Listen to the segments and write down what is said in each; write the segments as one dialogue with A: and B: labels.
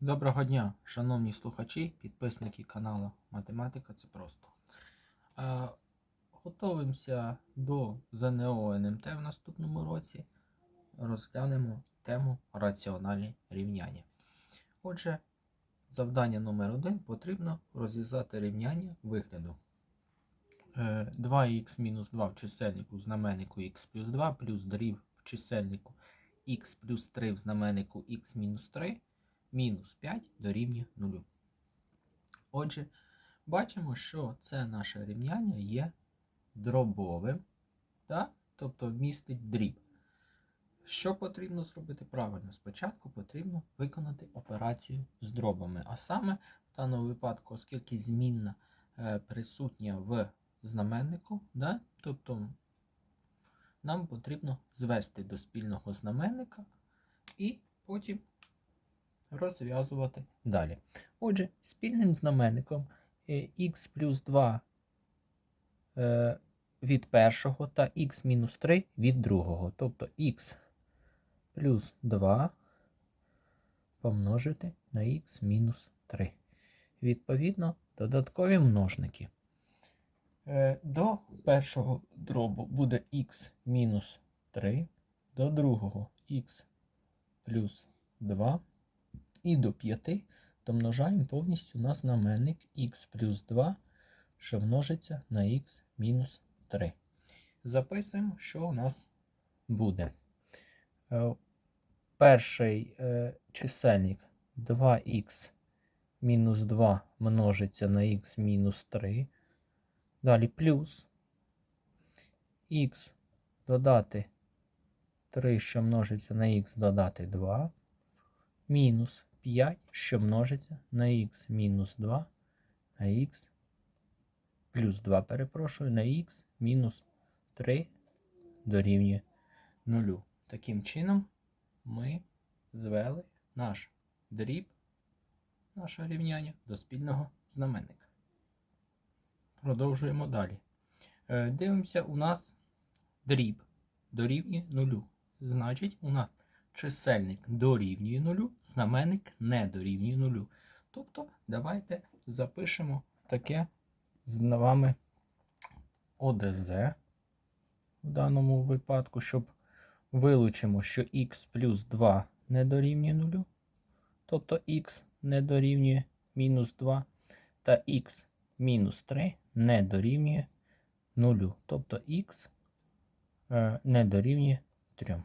A: Доброго дня, шановні слухачі, підписники каналу Математика це просто. Е, готовимося до ЗНО НМТ в наступному році. Розглянемо тему раціональні рівняння. Отже, завдання номер 1 потрібно розв'язати рівняння вигляду. Е, 2х мінус 2 в чисельнику в знаменнику х плюс 2 плюс дріб в чисельнику х плюс 3 в знаменнику х мінус 3 мінус 5 дорівнює 0. Отже, бачимо, що це наше рівняння є дробовим, так? тобто містить дріб. Що потрібно зробити правильно? Спочатку потрібно виконати операцію з дробами. А саме в даному випадку, оскільки змінна е, присутня в знаменнику, да? тобто нам потрібно звести до спільного знаменника і потім розв'язувати далі. Отже, спільним знаменником е, х плюс 2 е, від першого та х мінус 3 від другого. Тобто х плюс 2 помножити на х мінус 3. Відповідно, додаткові множники. Е, До першого дробу буде х мінус 3, до другого х плюс 2 і до 5 домножаємо повністю на знаменник х плюс 2, що множиться на х мінус 3. Записуємо, що у нас буде. Е, Перший е, чисельник 2х мінус 2 множиться на х мінус 3. Далі плюс х додати 3, що множиться на х додати 2, мінус 5, що множиться на х мінус 2 на х плюс 2, перепрошую, на х мінус 3 дорівнює 0. Таким чином ми звели наш дріб, наше рівняння до спільного знаменника. Продовжуємо далі. Е, Дивимося, у нас дріб дорівнює 0. Значить, у нас чисельник дорівнює 0, знаменник не дорівнює 0. Тобто, давайте запишемо таке з вами ОДЗ в даному випадку, щоб вилучимо, що х плюс 2 не дорівнює 0, тобто х не дорівнює мінус 2, та х мінус 3 не дорівнює 0, тобто х е, не дорівнює 3.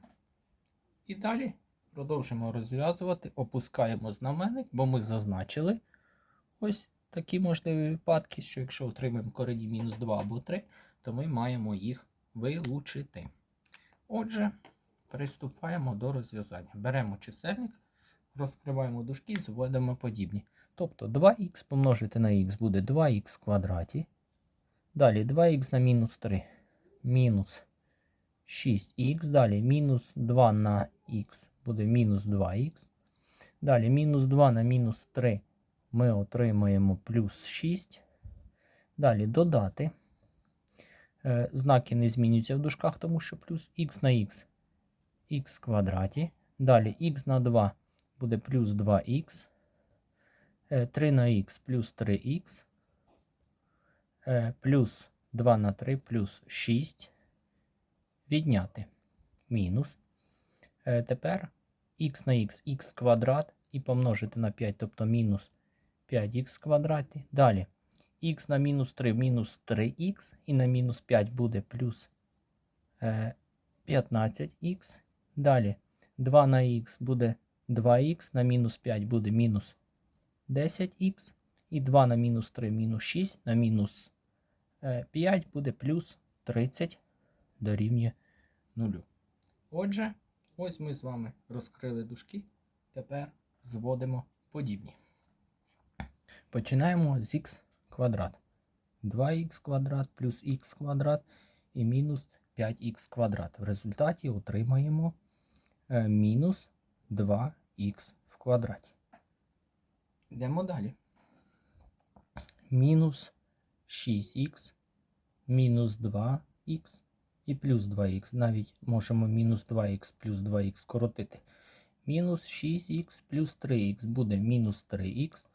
A: І далі продовжимо розв'язувати, опускаємо знаменник, бо ми зазначили ось такі можливі випадки, що якщо отримаємо корені мінус 2 або 3, то ми маємо їх вилучити. Отже, приступаємо до розв'язання. Беремо чисельник, розкриваємо дужки, зводимо подібні. Тобто 2х помножити на х буде 2х в квадраті. Далі 2х на мінус 3 мінус 6х. Далі мінус 2 на х буде мінус 2х. Далі мінус 2 на мінус 3 ми отримаємо плюс 6. Далі додати. Е, Знаки не змінюються в дужках, тому що плюс х на х х квадраті. Далі х на 2 буде плюс 2х. 3 на х плюс 3х. Е, Плюс 2 на 3 плюс 6 відняти мінус. Е, Тепер х на х х квадрат і помножити на 5, тобто мінус 5х квадраті. Далі х на мінус 3 мінус 3х і на мінус 5 буде плюс 15х. Далі 2 на х буде 2х, на мінус 5 буде мінус 10х. І 2 на мінус 3 мінус 6 на мінус 5 буде плюс 30 дорівнює 0. Отже, ось ми з вами розкрили дужки. Тепер зводимо подібні. Починаємо з х квадрат. 2х квадрат плюс х квадрат і мінус 5х квадрат. В результаті отримаємо е, мінус 2х в квадраті. Йдемо далі. Мінус 6х, мінус 2х і плюс 2х. Навіть можемо мінус 2х плюс 2х скоротити. Мінус 6х плюс 3х буде мінус 3х.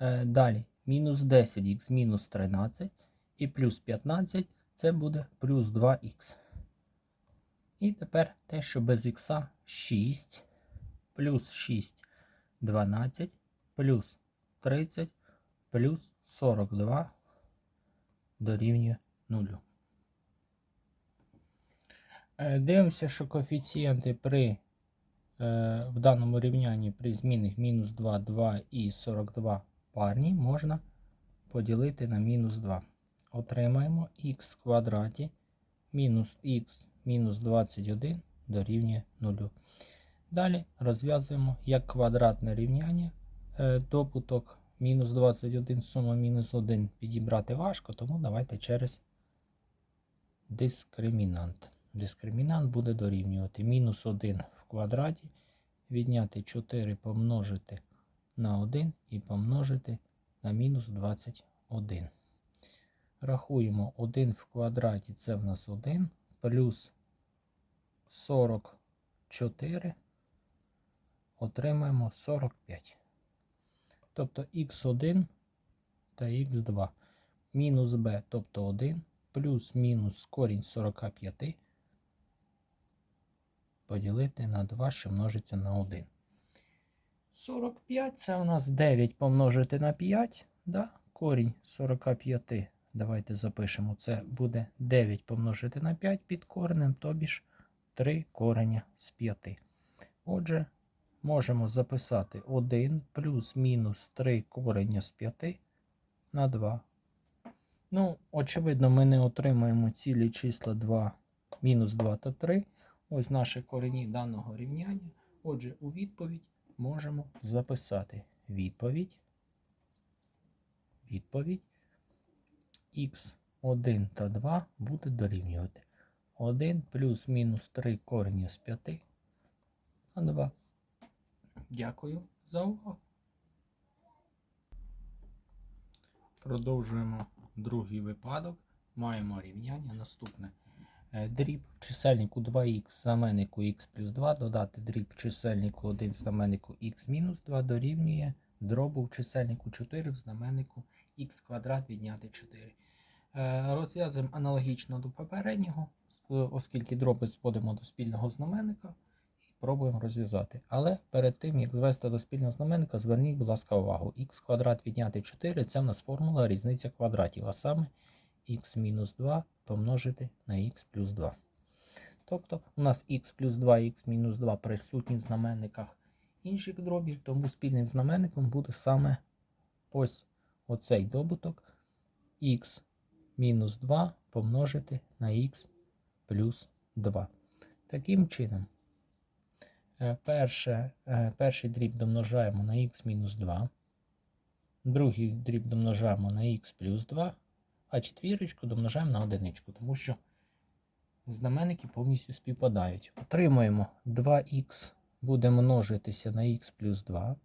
A: Е, далі мінус 10х мінус 13 і плюс 15 це буде плюс 2х. І тепер те, що без х 6 плюс 6 12 плюс 30 плюс 42 дорівнює 0. Е, Дивимося, що коефіцієнти при е, в даному рівнянні при змінних мінус 2, 2 і 42 парні можна поділити на мінус 2. Отримаємо х в квадраті мінус х мінус 21 дорівнює 0. Далі розв'язуємо як квадратне рівняння. Е, Добуток мінус 21 сума мінус 1 підібрати важко, тому давайте через дискримінант. Дискримінант буде дорівнювати мінус 1 в квадраті, відняти 4 помножити на 1 і помножити на мінус 21. Рахуємо 1 в квадраті це в нас 1 плюс 44 отримаємо 45. Тобто х1 та х2 мінус b, тобто 1, плюс мінус корінь 45 поділити на 2, що множиться на 1. 45 це у нас 9 помножити на 5. Да? Корінь 45. Давайте запишемо. Це буде 9 помножити на 5 під коренем, тобі ж 3 кореня з 5. Отже, можемо записати 1 плюс мінус 3 корення з 5 на 2. Ну, очевидно, ми не отримаємо цілі числа 2, мінус 2 та 3. Ось наші корені даного рівняння. Отже, у відповідь можемо записати відповідь. Відповідь х1 та 2 буде дорівнювати 1 плюс мінус 3 корення з 5 на 2. Дякую за увагу. Продовжуємо другий випадок. Маємо рівняння наступне. Е, Дріб в чисельнику 2х в х плюс 2 додати дріб в чисельнику 1 в знаменнику х мінус 2 дорівнює дробу в чисельнику 4 в знаменнику х квадрат відняти 4. Е, Розв'язуємо аналогічно до попереднього, е, оскільки дроби зводимо до спільного знаменника і пробуємо розв'язати. Але перед тим, як звести до спільного знаменника, зверніть, будь ласка, увагу. х квадрат відняти 4 це в нас формула різниця квадратів, а саме х мінус 2 помножити на х плюс 2. Тобто у нас х плюс 2 х мінус 2 присутні в знаменниках інших дробів, тому спільним знаменником буде саме ось оцей добуток х мінус 2 помножити на х плюс 2. Таким чином, е, перше, е, перший дріб домножаємо на х мінус 2, другий дріб домножаємо на х плюс 2, а четвірочку домножаємо на одиничку, тому що знаменники повністю співпадають. Отримуємо 2х буде множитися на х плюс 2.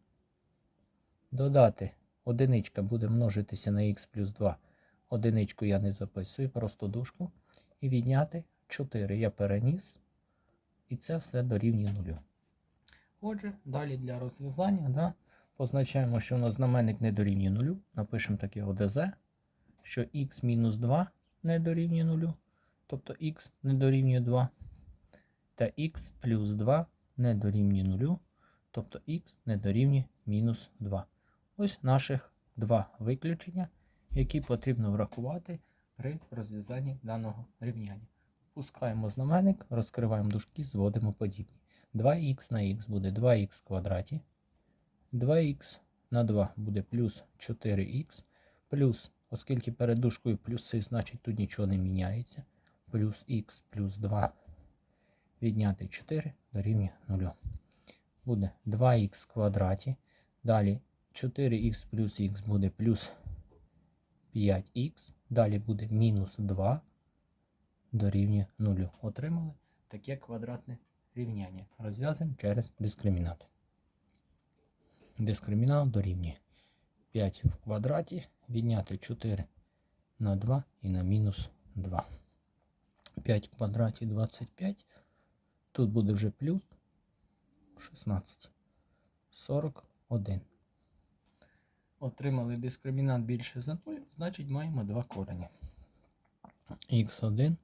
A: Додати одиничка буде множитися на х плюс 2. Одиничку я не записую, просто дужку. І відняти 4 я переніс. І це все дорівнює нулю. Отже, далі для розв'язання да, позначаємо, що у нас знаменник не дорівнює нулю. Напишемо таке ОДЗ, що х мінус 2 не дорівнює нулю, тобто х не дорівнює 2, та х плюс 2 не дорівнює нулю, тобто х не дорівнює мінус 2. Ось наших два виключення, які потрібно врахувати при розв'язанні даного рівняння. Пускаємо знаменник, розкриваємо дужки, зводимо подібні. 2х на х буде 2х в квадраті. 2х на 2 буде плюс 4х, плюс, оскільки перед дужкою плюси, значить тут нічого не міняється. Плюс х плюс 2 відняти 4 дорівнює 0. Буде 2х в квадраті. Далі 4х плюс х буде плюс 5х. Далі буде мінус 2 дорівнює 0. Отримали таке квадратне рівняння. Розв'язуємо через дискримінант. Дискримінант дорівнює 5 в квадраті, відняти 4 на 2 і на мінус 2. 5 в квадраті 25. Тут буде вже плюс 16. 41. Отримали дискримінант більше за 0, значить маємо два корені. х1,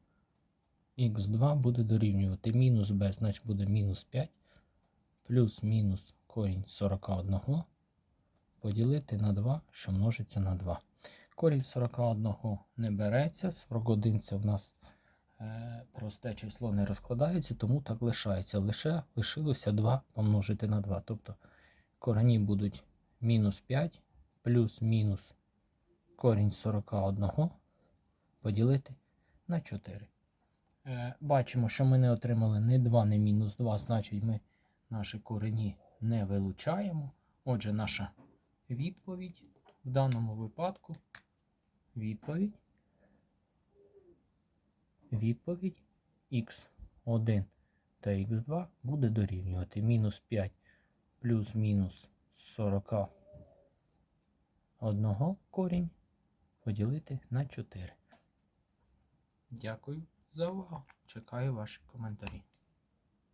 A: х2 буде дорівнювати мінус b, значить буде мінус 5, плюс мінус корінь 41 поділити на 2, що множиться на 2. Корінь 41 не береться, 41 це в нас е, просте число не розкладається, тому так лишається. Лише лишилося 2 помножити на 2. Тобто корені будуть мінус 5 плюс мінус корінь 41 поділити на 4. Е, бачимо, що ми не отримали ні 2, ні мінус 2, значить ми наші корені не вилучаємо. Отже, наша відповідь в даному випадку відповідь відповідь x1 та x2 буде дорівнювати мінус 5 плюс мінус 41 корінь поділити на 4. Дякую за увагу. Чекаю ваші коментарі.